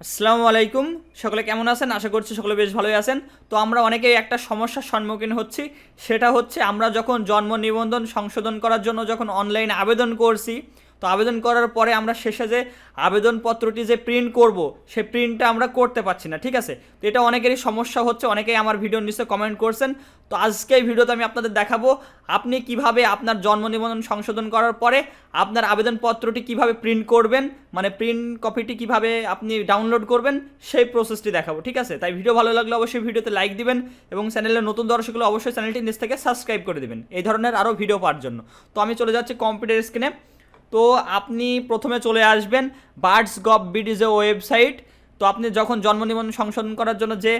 আসসালামু আলাইকুম। সকলে কেমন আছেন? আশা করছি সকলে বেশ ভালোই আছেন। তো আমরা অনেকেই একটা সমস্যার সম্মুখীন হচ্ছি। সেটা হচ্ছে আমরা যখন জন্ম নিবন্ধন সংশোধন করার জন্য যখন অনলাইন আবেদন করছি তো আবেদন করার পরে আমরা শেষে যে আবেদনপত্রটি যে প্রিন্ট করব সেই প্রিন্টটা আমরা করতে পারছি না, ঠিক আছে? তো এটা অনেকেরই সমস্যা হচ্ছে, অনেকেই আমার ভিডিওর নিচে কমেন্ট করছেন। তো আজকে এই ভিডিওতে আমি আপনাদের দেখাবো, আপনি কীভাবে আপনার জন্ম নিবন্ধন সংশোধন করার পরে আপনার আবেদনপত্রটি কীভাবে প্রিন্ট করবেন মানে প্রিন্ট কপিটি কীভাবে আপনি ডাউনলোড করবেন, সেই প্রসেসটি দেখাবো, ঠিক আছে? তাই ভিডিও ভালো লাগলে অবশ্যই ভিডিওতে লাইক দিবেন এবং চ্যানেলের নতুন দর্শক হলে অবশ্যই চ্যানেলটি নিচ থেকে সাবস্ক্রাইব করে দিবেন, এই ধরনের আরও ভিডিও পাওয়ার জন্য। তো আমি চলে যাচ্ছি কম্পিউটার স্ক্রিনে তো আপনি প্রথমে চলে আসবেন বার্ডস গভ বিডি যে ওয়েবসাইট। তো আপনি যখন জন্ম নিবন্ধন সংশোধন করার জন্য যে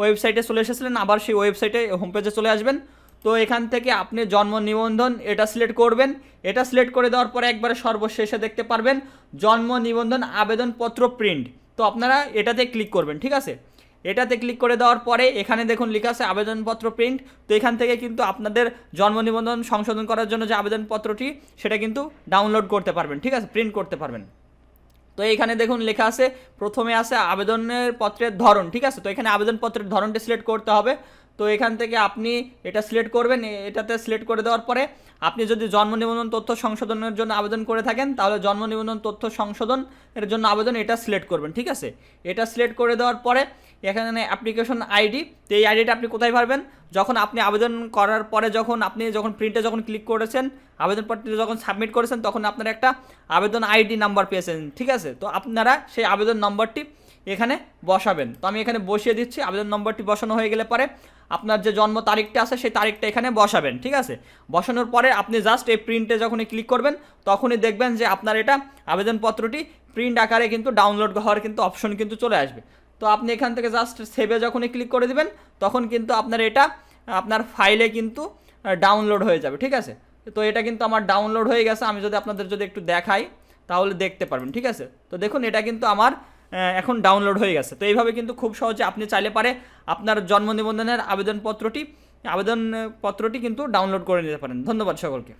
ওয়েবসাইটে চলে এসেছিলেন, আবার সেই ওয়েবসাইটে হোম পেজে চলে আসবেন। তো এখান থেকে আপনি জন্ম নিবন্ধন এটা সিলেক্ট করবেন। এটা সিলেক্ট করে দেওয়ার পরে একবারে সর্বশেষে দেখতে পারবেন জন্ম নিবন্ধন আবেদনপত্র প্রিন্ট তো আপনারা এটাতে ক্লিক করবেন, ঠিক আছে? এটাতে ক্লিক করে দেওয়ার পরে এখানে দেখুন লেখা আছে আবেদনপত্র প্রিন্ট তো এখান থেকে কিন্তু আপনাদের জন্ম নিবন্ধন সংশোধন করার জন্য যে আবেদনপত্রটি, সেটা কিন্তু ডাউনলোড করতে পারবেন, ঠিক আছে? প্রিন্ট করতে পারবেন। তো এখানে দেখুন লেখা আছে, প্রথমে আছে আবেদনের পত্রের ধরন, ঠিক আছে? তো এখানে আবেদনপত্রের ধরনটি সিলেক্ট করতে হবে। তো এখান থেকে আপনি এটা সিলেক্ট করবেন এটাতে সিলেক্ট করে দেওয়ার পরে আপনি যদি জন্ম নিবন্ধন তথ্য সংশোধনের জন্য আবেদন করে থাকেন, তাহলে জন্ম নিবন্ধন তথ্য সংশোধন এর জন্য আবেদন এটা সিলেক্ট করবেন, ঠিক আছে? এটা সিলেক্ট করে দেওয়ার পরে এখানে অ্যাপ্লিকেশন আইডি তো এই আইডিটা আপনি কোথায় পারবেন যখন আপনি আবেদন করার পরে যখন আপনি যখন প্রিন্টে যখন ক্লিক করেছেন আবেদনপত্রটি যখন সাবমিট করেছেন, তখন আপনার একটা আবেদন আইডি নাম্বার পেয়েছেন, ঠিক আছে? তো আপনারা সেই আবেদন নম্বরটি এখানে বসাবেন। তো আমি এখানে বসিয়ে দিচ্ছি, আবেদন নম্বরটি বসানো হয়ে গেলে পরে আপনার যে জন্ম তারিখটা আছে, সেই তারিখটা এখানে বসাবেন, ঠিক আছে? বসানোর পরে আপনি জাস্ট এই প্রিন্টে যখনই ক্লিক করবেন, তখনই দেখবেন যে আপনার এটা আবেদনপত্রটি প্রিন্ট আকারে কিন্তু ডাউনলোড হওয়ার কিন্তু অপশন কিন্তু চলে আসবে। তো আপনি এখান থেকে জাস্ট সেভে যখনই ক্লিক করে দিবেন, তখন কিন্তু আপনার এটা, আপনার ফাইলে কিন্তু ডাউনলোড হয়ে যাবে, ঠিক আছে? তো এটা কিন্তু আমার ডাউনলোড হয়ে গেছে, আমি যদি আপনাদের যদি একটু দেখাই, তাহলে দেখতে পারবেন, ঠিক আছে? তো দেখুন, এটা কিন্তু আমার এখন ডাউনলোড হয়ে গেছে। তো এইভাবে কিন্তু খুব সহজে আপনি চাইলে পারে আপনার জন্ম নিবন্ধনের আবেদনপত্রটি আবেদনপত্রটি কিন্তু ডাউনলোড করে নিতে পারেন। ধন্যবাদ সকলকে।